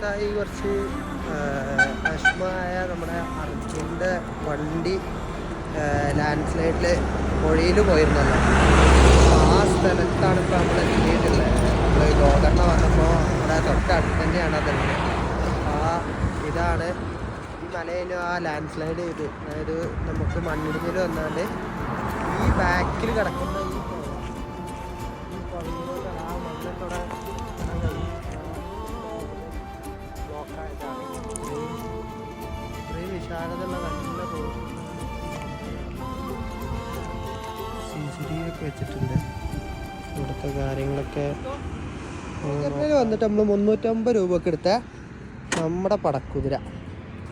അടുത്തായി കുറച്ച് വിഷമമായ നമ്മുടെ അർജുന്റെ വണ്ടി ലാൻഡ് സ്ലൈഡിൽ പുഴയിൽ പോയിരുന്നല്ലോ. ആ സ്ഥലത്താണ് ഇപ്പോൾ നമ്മൾ എത്തിയിട്ടുള്ളത്. നമ്മൾ ഗോകർണ വന്നപ്പോൾ നമ്മുടെ തൊട്ടടുത്ത് തന്നെയാണ് അതുള്ളത് ആ ഇതാണ് ഈ മലയിൽ ആ ലാൻഡ് സ്ലൈഡ് ചെയ്ത്. അതായത് നമുക്ക് മണ്ണിടിഞ്ഞിൽ വന്നാണ്ട് ഈ ബാക്കിൽ കിടക്കുന്ന ഇത്രയും വിശാലതയുള്ള നല്ല സി സി ടി വി ഒക്കെ വെച്ചിട്ടുണ്ട്. ഇവിടുത്തെ കാര്യങ്ങളൊക്കെ വന്നിട്ട് നമ്മൾ മുന്നൂറ്റമ്പത് രൂപക്ക് എടുത്ത നമ്മുടെ പടക്കുതിര.